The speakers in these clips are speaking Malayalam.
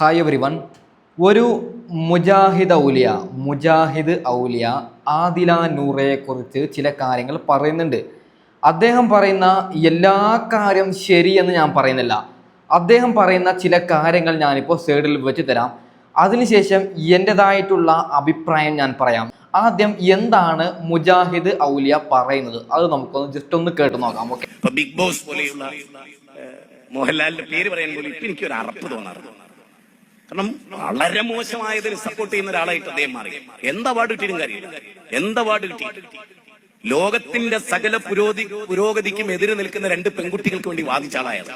ഹായ് എവരി വൺ ഒരു മുജാഹിദ് ഔലിയ മുജാഹിദ് ഔലിയ ആദില നൂറയെ കുറിച്ച് ചില കാര്യങ്ങൾ പറയുന്നുണ്ട്. അദ്ദേഹം പറയുന്ന എല്ലാ കാര്യം ശരിയെന്ന് ഞാൻ പറയുന്നില്ല. അദ്ദേഹം പറയുന്ന ചില കാര്യങ്ങൾ ഞാനിപ്പോൾ സൈഡിൽ വെച്ച് തരാം. അതിനുശേഷം എന്റെതായിട്ടുള്ള അഭിപ്രായം ഞാൻ പറയാം. ആദ്യം എന്താണ് മുജാഹിദ് ഔലിയ പറയുന്നത്? അത് നമുക്കൊന്ന് ജസ്റ്റ് ഒന്ന് കേട്ട് നോക്കാം ഓക്കെ? ബിഗ് ബോസ് പോലെയുള്ള മോഹൻലാലിന്റെ പേര് പറയാൻ പോലും എനിക്ക് ഒരു അറപ്പ് തോന്നാറുണ്ട്. കാരണം വളരെ മോശമായതിന് സപ്പോർട്ട് ചെയ്യുന്ന ഒരാളായിട്ട് അദ്ദേഹം മാറി. എന്താ അവാർഡ് കിട്ടിയും കാര്യമില്ല. എന്താ അവാർഡ് കിട്ടി? ലോകത്തിന്റെ സകല പുരോഗതി പുരോഗതിക്കും എതിരെ നിൽക്കുന്ന രണ്ട് പെൺകുട്ടികൾക്ക് വേണ്ടി വാദിച്ച ആളായത്.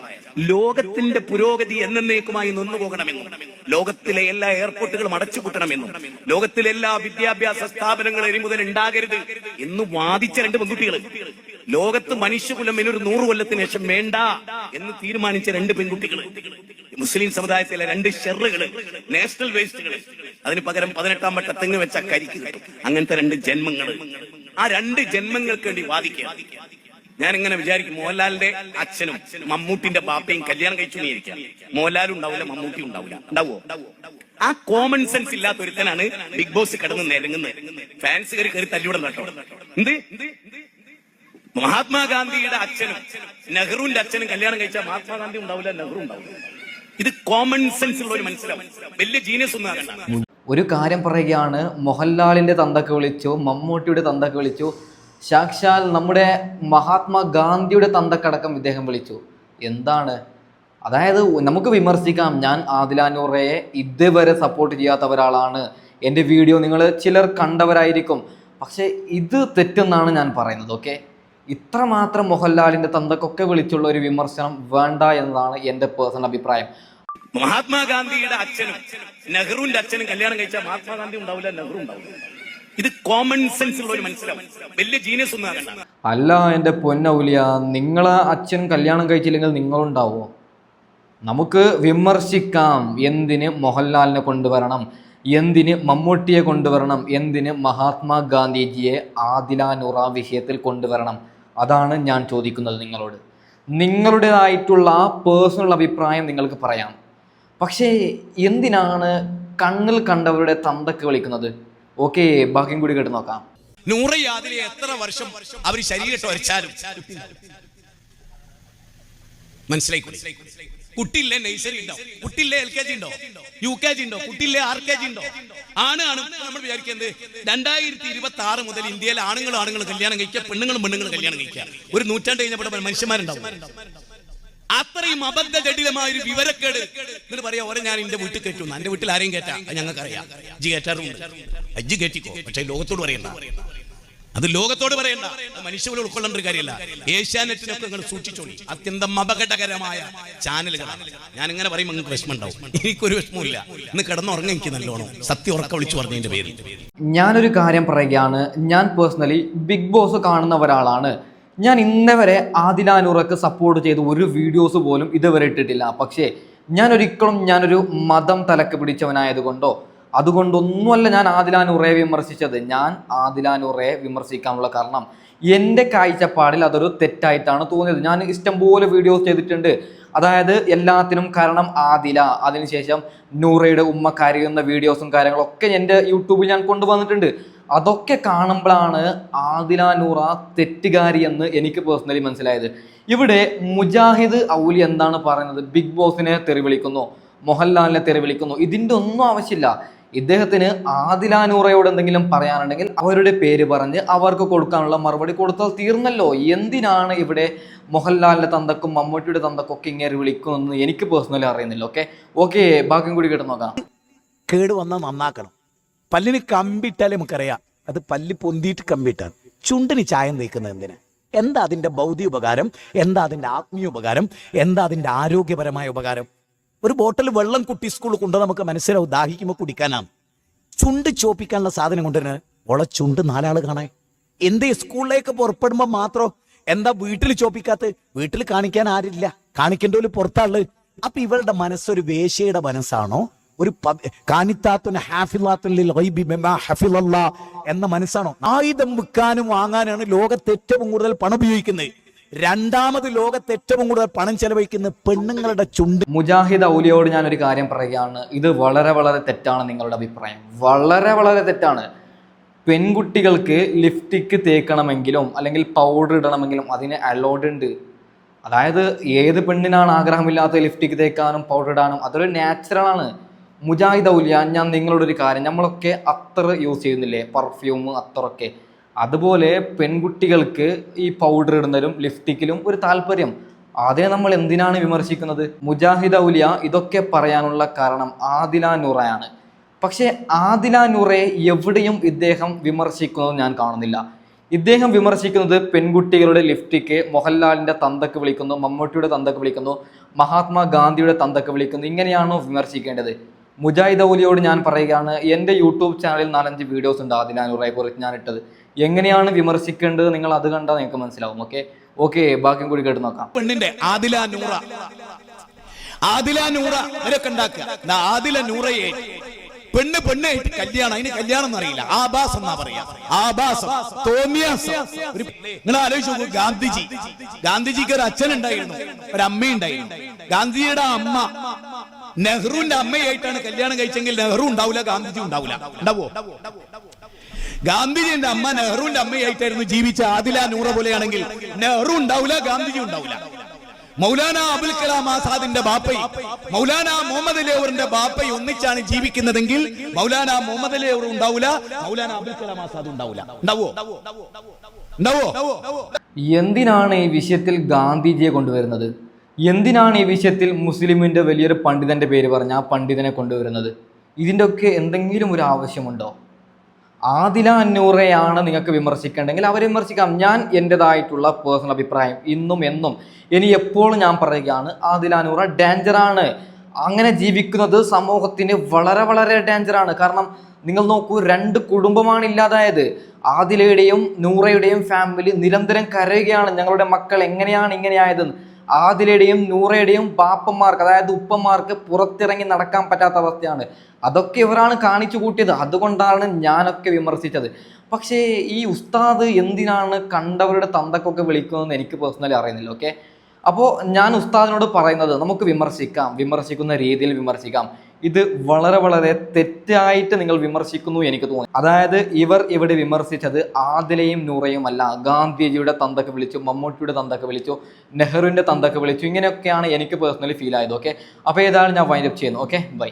ലോകത്തിന്റെ പുരോഗതി എന്നേക്കുമായി നിന്നു പോകണമെന്നും ലോകത്തിലെ എല്ലാ എയർപോർട്ടുകളും അടച്ചുപൂട്ടണമെന്നും ലോകത്തിലെ എല്ലാ വിദ്യാഭ്യാസ സ്ഥാപനങ്ങളും ഇനി മുതൽ ഉണ്ടാകരുത് എന്ന് വാദിച്ച രണ്ട് പെൺകുട്ടികൾ ലോകത്ത് മനുഷ്യകുലം ഇനി ഒരു നൂറ് കൊല്ലത്തിന് ശേഷം വേണ്ട എന്ന് തീരുമാനിച്ച രണ്ട് പെൺകുട്ടികൾ മുസ്ലിം സമുദായത്തിലെ രണ്ട് ഷെറുകൾ നാഷണൽ വേസ്റ്റുകൾ അതിന് പകരം പതിനെട്ടാം വട്ട തെങ്ങ് വെച്ച കരിക്ക് അങ്ങനത്തെ രണ്ട് ജന്മങ്ങൾ ആ രണ്ട് ജന്മങ്ങൾക്ക് വേണ്ടി വാദിക്കുക. ഞാൻ ഇങ്ങനെ വിചാരിക്കും മോഹൻലാലിന്റെ അച്ഛനും മമ്മൂട്ടിന്റെ ബാപ്പയും കല്യാണം കഴിച്ചു നീക്കാം മോഹൻലാലും ഉണ്ടാവില്ല മമ്മൂട്ടി ഉണ്ടാവില്ല. ഉണ്ടാവോ ആ കോമൺ സെൻസ് ഇല്ലാത്ത ഒരുത്തനാണ് ബിഗ് ബോസ് കിടന്ന് നിരങ്ങുന്നത്. ഫാൻസ് കയറി കയറി തല്ലിവിടുന്ന കേട്ടോ. എന്ത്? മഹാത്മാഗാന്ധിയുടെ അച്ഛനും നെഹ്റുവിന്റെ അച്ഛനും കല്യാണം കഴിച്ചാൽ മഹാത്മാഗാന്ധി ഉണ്ടാവില്ല നെഹ്റു ഉണ്ടാവില്ല. ഇത് കോമൺ സെൻസ് ഉള്ള ഒരു മനസ്സിലാവും വലിയ ജീനിയസ് ഒന്നും ആകണ്ട. ഒരു കാര്യം പറയുകയാണ് മോഹൻലാലിന്റെ തന്തക്ക് വിളിച്ചു മമ്മൂട്ടിയുടെ തന്തക്ക് വിളിച്ചു സാക്ഷാൽ നമ്മുടെ മഹാത്മാഗാന്ധിയുടെ തന്തക്കടക്കം ഇദ്ദേഹം വിളിച്ചു. എന്താണ്? അതായത് നമുക്ക് വിമർശിക്കാം ഞാൻ ആദിലാനൂറയെ ഇതുവരെ സപ്പോർട്ട് ചെയ്യാത്ത ഒരാളാണ്. എന്റെ വീഡിയോ നിങ്ങൾ ചിലർ കണ്ടവരായിരിക്കും. പക്ഷേ ഇത് തെറ്റെന്നാണ് ഞാൻ പറയുന്നത് ഓക്കെ ഇത്രമാത്രം മോഹൻലാലിന്റെ തന്തക്കൊക്കെ വിളിച്ചുള്ള ഒരു വിമർശനം വേണ്ട എന്നതാണ് എന്റെ പേഴ്സണൽ അഭിപ്രായം. മഹാത്മാഗാന്ധിയുടെ അച്ഛനും നെഹ്റുവിന്റെ അച്ഛനും കല്യാണം കഴിച്ചാൽ മഹാത്മാഗാന്ധി ഉണ്ടാവില്ല നെഹ്റു ഉണ്ടാവില്ല. ഇത് കോമൺ സെൻസ് ഉള്ള ഒരു മനസ്സിലാവും വലിയ ജീനിയസ് ഒന്നും അല്ല എന്റെ പൊന്നൗലിയ നിങ്ങളെ അച്ഛൻ കല്യാണം കഴിച്ചില്ലെങ്കിൽ നിങ്ങളുണ്ടാവോ? നമുക്ക് വിമർശിക്കാം എന്തിന് മോഹൻലാലിനെ കൊണ്ടുവരണം എന്തിന് മമ്മൂട്ടിയെ കൊണ്ടുവരണം എന്തിന് മഹാത്മാഗാന്ധിജിയെ ആദിലാനുറ വിഷയത്തിൽ കൊണ്ടുവരണം. അതാണ് ഞാൻ ചോദിക്കുന്നത് നിങ്ങളോട്. നിങ്ങളുടേതായിട്ടുള്ള പേഴ്സണൽ അഭിപ്രായം നിങ്ങൾക്ക് പറയാം. പക്ഷേ എന്തിനാണ് കണ്ണിൽ കണ്ടവരുടെ തന്തക്ക് വിളിക്കുന്നത്? ഓക്കെ ബാക്കിയും കൂടി കേട്ട് നോക്കാം. നൂറ് യാതിലെ എത്ര വർഷം അവർ ശരീരം മനസ്സിലായി കുട്ടിയില്ലേ നഴ്സറി ഉണ്ടോ? കുട്ടിയില്ലേ എൽ കെ ജി ഉണ്ടോ? യു കെ ജി ഉണ്ടോ? കുട്ടിയില്ലേ ആർ കെ ജി ഉണ്ടോ? ആണ് ആണ്. നമ്മൾ വിചാരിക്കുന്നത് രണ്ടായിരത്തി ഇരുപത്തി ആറ് മുതൽ ഇന്ത്യയിലെ ആണുങ്ങളും ആണുങ്ങളും കല്യാണം കഴിക്കുക പെണ്ണുങ്ങളും പെണ്ണുങ്ങളും കല്യാണം കഴിക്കുക. ഒരു നൂറ്റാണ്ട് കഴിഞ്ഞപ്പോൾ മനുഷ്യന്മാരുണ്ടാവും. അത്രയും അബദ്ധ ജടിലമായ ഒരു വിവരക്കേട്. എന്നിട്ട് പറയാ ഓരോ ഞാൻ എന്റെ വീട്ടിൽ കയറ്റുന്നു എന്റെ വീട്ടിൽ ആരെയും കയറ്റാം? ഞങ്ങൾക്കറിയാം. അജ്ജി കയറ്റാറുണ്ട്. അജ്ജി കയറ്റിക്കോ. പക്ഷെ ലോകത്തോട് പറയണ്ട. അത് ലോകത്തോട് പറയണ്ട. മനുഷ്യരെ ഉൾക്കൊള്ളേണ്ട ഒരു കാര്യമല്ല. ഏഷ്യാനെറ്റിനൊക്കെ നിങ്ങൾ സൂക്ഷിച്ചോളി. അത്യന്തം അപകടകരമായ ചാനലുകളാണ്. ഞാൻ ഇങ്ങനെ പറയും നിങ്ങൾക്ക് വിഷമം ഉണ്ടാവും എനിക്കൊരു വിഷമമില്ല ഇന്ന് കിടന്നുറങ്ങി എനിക്ക് നല്ലോണം. സത്യം ഉറക്ക വിളിച്ചു പറഞ്ഞതിന്റെ പേര് ഞാനൊരു കാര്യം പറയുകയാണ്. ഞാൻ പേഴ്സണലി ബിഗ് ബോസ് കാണുന്ന ഒരാളാണ്. ഞാൻ ഇന്നേ വരെ ആദിലാനൂറക്ക് സപ്പോർട്ട് ചെയ്ത് ഒരു വീഡിയോസ് പോലും ഇതുവരെ ഇട്ടിട്ടില്ല. പക്ഷേ ഞാൻ ഒരിക്കലും ഞാനൊരു മതം തലക്ക് പിടിച്ചവനായതുകൊണ്ടോ അതുകൊണ്ടൊന്നുമല്ല ഞാൻ ആദിലാനുറയെ വിമർശിച്ചത്. ഞാൻ ആദിലാനുറയെ വിമർശിക്കാനുള്ള കാരണം എന്റെ കാഴ്ചപ്പാടിൽ അതൊരു തെറ്റായിട്ടാണ് തോന്നിയത്. ഞാൻ ഇഷ്ടംപോലെ വീഡിയോസ് ചെയ്തിട്ടുണ്ട്. അതായത് എല്ലാത്തിനും കാരണം ആദില. അതിനുശേഷം നൂറയുടെ ഉമ്മ കരയുന്ന വീഡിയോസും കാര്യങ്ങളൊക്കെ എന്റെ യൂട്യൂബിൽ ഞാൻ കൊണ്ടുവന്നിട്ടുണ്ട്. അതൊക്കെ കാണുമ്പോഴാണ് ആദില നൂറ തെറ്റുകാരി എന്ന് എനിക്ക് പേഴ്സണലി മനസ്സിലായത്. ഇവിടെ മുജാഹിദ് ഔലി എന്താണ് പറയുന്നത്? ബിഗ് ബോസിനെ തെറി വിളിക്കുന്നു മോഹൻലാലിനെ തെറി വിളിക്കുന്നു ഇതിന്റെ ഒന്നും ആവശ്യമില്ല. ഇദ്ദേഹത്തിന് ആദിലാനൂറയോട് എന്തെങ്കിലും പറയാനുണ്ടെങ്കിൽ അവരുടെ പേര് പറഞ്ഞ് അവർക്ക് കൊടുക്കാനുള്ള മറുപടി കൊടുത്താൽ തീർന്നല്ലോ. എന്തിനാണ് ഇവിടെ മോഹൻലാലിന്റെ തന്തക്കും മമ്മൂട്ടിയുടെ തന്തക്കും ഒക്കെ ഇങ്ങനെ വിളിക്കുമെന്ന് എനിക്ക് പേഴ്സണലി അറിയുന്നില്ല ഓക്കെ ഓക്കെ ബാക്കി കൂടി കേട്ട് നോക്കാം. കേട് വന്നാൽ നന്നാക്കണം. പല്ലിന് കമ്പിട്ടാലേ നമുക്കറിയാം. അത് പല്ല് പൊന്തിയിട്ട് കമ്പിട്ടാണ് ചുണ്ടിന് ചായം തേക്കുന്നത് എന്തിന്? എന്താ അതിന്റെ ഭൗതിക ഉപകാരം? എന്താ അതിന്റെ ആത്മീയ ഉപകാരം? എന്താ അതിന്റെ ആരോഗ്യപരമായ ഉപകാരം? ഒരു ബോട്ടിൽ വെള്ളം കുട്ടി സ്കൂളിൽ കൊണ്ട് നമുക്ക് മനസ്സിലാവും ദാഹിക്കുമ്പോൾ കുടിക്കാനാണ്. ചുണ്ട് ചോപ്പിക്കാനുള്ള സാധനം കൊണ്ടുവരുന്നത്. ഓളെ ചുണ്ട് നാലാൾ കാണേ എന്തേ സ്കൂളിലേക്ക് പുറപ്പെടുമ്പോൾ മാത്രം എന്താ വീട്ടിൽ ചോപ്പിക്കാത്ത വീട്ടിൽ കാണിക്കാൻ ആരില്ല. കാണിക്കേണ്ട ഒരു പുറത്താൾ. അപ്പൊ ഇവളുടെ മനസ്സൊരു വേശയുടെ മനസ്സാണോ? ഒരു കാനിത്താത്തുൻ എന്ന മനസ്സാണോ? ആയുധം വിൽക്കാനും വാങ്ങാനാണ് ലോകത്ത് ഏറ്റവും കൂടുതൽ പണം ഉപയോഗിക്കുന്നത് രണ്ടാമത് ലോകത്ത് ഏറ്റവും കൂടുതൽ പണം ചെലവഴിക്കുന്ന പെണ്ണുങ്ങളുടെ ചുണ്ട് മുജാഹിദ് ഔലിയോട് ഞാൻ ഒരു കാര്യം പറയുകയാണ്. ഇത് വളരെ വളരെ തെറ്റാണ് നിങ്ങളുടെ അഭിപ്രായം. വളരെ വളരെ തെറ്റാണ്. പെൺകുട്ടികൾക്ക് ലിഫ്റ്റിക്ക് തേക്കണമെങ്കിലും അല്ലെങ്കിൽ പൗഡർ ഇടണമെങ്കിലും അതിന് അലോഡ് ഉണ്ട്. അതായത് ഏത് പെണ്ണിനാണ് ആഗ്രഹമില്ലാത്ത ലിഫ്റ്റിക്ക് തേക്കാനും പൗഡർ ഇടാനും അതൊരു നാച്ചുറൽ ആണ്. മുജാഹിദ് ഔലിയ ഞാൻ നിങ്ങളോടൊരു കാര്യം നമ്മളൊക്കെ അത്തർ യൂസ് ചെയ്യുന്നില്ലേ? പെർഫ്യൂം അത്തറൊക്കെ അതുപോലെ പെൺകുട്ടികൾക്ക് ഈ പൗഡർ ഇടുന്നതിലും ലിഫ്റ്റിക്കിലും ഒരു താല്പര്യം. അതിനെ നമ്മൾ എന്തിനാണ് വിമർശിക്കുന്നത്? മുജാഹിദ് ഔലിയ ഇതൊക്കെ പറയാനുള്ള കാരണം ആദില നുറയാണ്. പക്ഷേ ആദില നുറയെ എവിടെയും ഇദ്ദേഹം വിമർശിക്കുന്നത് ഞാൻ കാണുന്നില്ല. ഇദ്ദേഹം വിമർശിക്കുന്നത് പെൺകുട്ടികളുടെ ലിഫ്റ്റിക്ക് മോഹൻലാലിന്റെ തന്തക്ക് വിളിക്കുന്നു മമ്മൂട്ടിയുടെ തന്തക്ക് വിളിക്കുന്നു മഹാത്മാഗാന്ധിയുടെ തന്തക്ക് വിളിക്കുന്നു ഇങ്ങനെയാണോ വിമർശിക്കേണ്ടത്? മുജാഹിദ് ഔലിയോട് ഞാൻ പറയുകയാണ് എന്റെ യൂട്യൂബ് ചാനലിൽ നാലഞ്ച് വീഡിയോസ് ഉണ്ട് നൂറയെ കുറിച്ച് ഞാൻ ഇട്ടത് എങ്ങനെയാണ് വിമർശിക്കേണ്ടത്? നിങ്ങൾ അത് കണ്ടാൽ നിങ്ങൾക്ക് മനസ്സിലാവും ഓക്കെ ഓക്കെ ബാക്കിയും കൂടി കേട്ട് നോക്കാം. പെണ്ണിന്റെ പെണ്ണ് പെണ്ണായിട്ട് കല്യാണം അതിന് കല്യാണം എന്നറിയില്ല ആഭാസം എന്നാ പറയാ. ആഭാസം നിങ്ങൾ ആലോചിച്ച് ഗാന്ധിജി. ഗാന്ധിജിക്ക് ഒരു അച്ഛൻ ഉണ്ടായിരുന്നു ഒരു അമ്മ ഉണ്ടായിരുന്നു ഗാന്ധിജിയുടെ അമ്മ നെഹ്റുവിന്റെ അമ്മയായിട്ടാണ് കല്യാണം കഴിച്ചെങ്കിൽ നെഹ്റു ഉണ്ടാവില്ല ഗാന്ധിജി ഉണ്ടാവില്ല ഉണ്ടാവോ? ഗാന്ധിജിന്റെ അമ്മ നെഹ്റുവിന്റെ അമ്മയായിട്ടായിരുന്നു ജീവിച്ച ആദില നൂറ പോലെയാണെങ്കിൽ നെഹ്റു ഉണ്ടാവില്ല ഗാന്ധിജി ഉണ്ടാവില്ല മൗലാന അബുൽ കലാം ആസാദിന്റെ ബാപ്പയും മൗലാന മുഹമ്മദ് ലേവറിന്റെ ബാപ്പയും ഒന്നിച്ചാണ് ജീവിക്കുന്നതെങ്കിൽ മൗലാന മുഹമ്മദ് ലേവർ ഉണ്ടാവില്ല മൗലാന അബുൽ കലാം ആസാദ് ഉണ്ടാവില്ല ഉണ്ടാവോ? ഉണ്ടാവോ? എന്തിനാണ് ഈ വിഷയത്തിൽ ഗാന്ധിജിയെ കൊണ്ടുവരുന്നത്? എന്തിനാണ് ഈ വിഷയത്തിൽ മുസ്ലിമിന്റെ വലിയൊരു പണ്ഡിതന്റെ പേര് പറഞ്ഞ ആ പണ്ഡിതനെ കൊണ്ടുവരുന്നത്? ഇതിന്റെ ഒക്കെ എന്തെങ്കിലും ഒരു ആവശ്യമുണ്ടോ? ആദില അന്നൂറയാണ് നിങ്ങൾക്ക് വിമർശിക്കേണ്ടെങ്കിൽ അവരെ വിമർശിക്കാം. ഞാൻ എന്റെതായിട്ടുള്ള പേഴ്സണൽ അഭിപ്രായം ഇന്നും എന്നും ഇനി എപ്പോഴും ഞാൻ പറയുകയാണ് ആദില അന്നൂറ ഡേഞ്ചറാണ് അങ്ങനെ ജീവിക്കുന്നത് സമൂഹത്തിന് വളരെ വളരെ ഡേഞ്ചറാണ് കാരണം നിങ്ങൾ നോക്കൂ രണ്ട് കുടുംബമാണ് ഇല്ലാതായത്. ആദിലയുടെയും നൂറയുടെയും ഫാമിലി നിരന്തരം കരയുകയാണ് ഞങ്ങളുടെ മക്കൾ എങ്ങനെയാണ് ഇങ്ങനെയായതെന്ന്. ആദിലയുടെയും നൂറയുടെയും ബാപ്പന്മാർക്ക് അതായത് ഉപ്പന്മാർക്ക് പുറത്തിറങ്ങി നടക്കാൻ പറ്റാത്ത അവസ്ഥയാണ്. അതൊക്കെ ഇവരാണ് കാണിച്ചു കൂട്ടിയത്. അതുകൊണ്ടാണ് ഞാനൊക്കെ വിമർശിച്ചത്. പക്ഷേ ഈ ഉസ്താദ് എന്തിനാണ് കണ്ടവരുടെ തന്തക്കൊക്കെ വിളിക്കുന്നതെന്ന് എനിക്ക് പേഴ്സണലി അറിയുന്നില്ല ഓക്കെ അപ്പോൾ ഞാൻ ഉസ്താദിനോട് പറയുന്നത് നമുക്ക് വിമർശിക്കാം വിമർശിക്കുന്ന രീതിയിൽ വിമർശിക്കാം. ഇത് വളരെ വളരെ തെറ്റായിട്ട് നിങ്ങൾ വിമർശിക്കുന്നു എനിക്ക് തോന്നി. അതായത് ഇവർ ഇവിടെ വിമർശിച്ചത് ആദിലയും നൂറയും അല്ല. ഗാന്ധിജിയുടെ തന്തൊക്കെ വിളിച്ചു മമ്മൂട്ടിയുടെ തന്തൊക്കെ വിളിച്ചു നെഹ്റുവിന്റെ തന്തൊക്കെ വിളിച്ചു. ഇങ്ങനെയൊക്കെയാണ് എനിക്ക് പേഴ്സണലി ഫീൽ ആയത് ഓക്കെ അപ്പോൾ ഏതായാലും ഞാൻ വൈൻഡപ്പ് ചെയ്യുന്നു ഓക്കെ ബൈ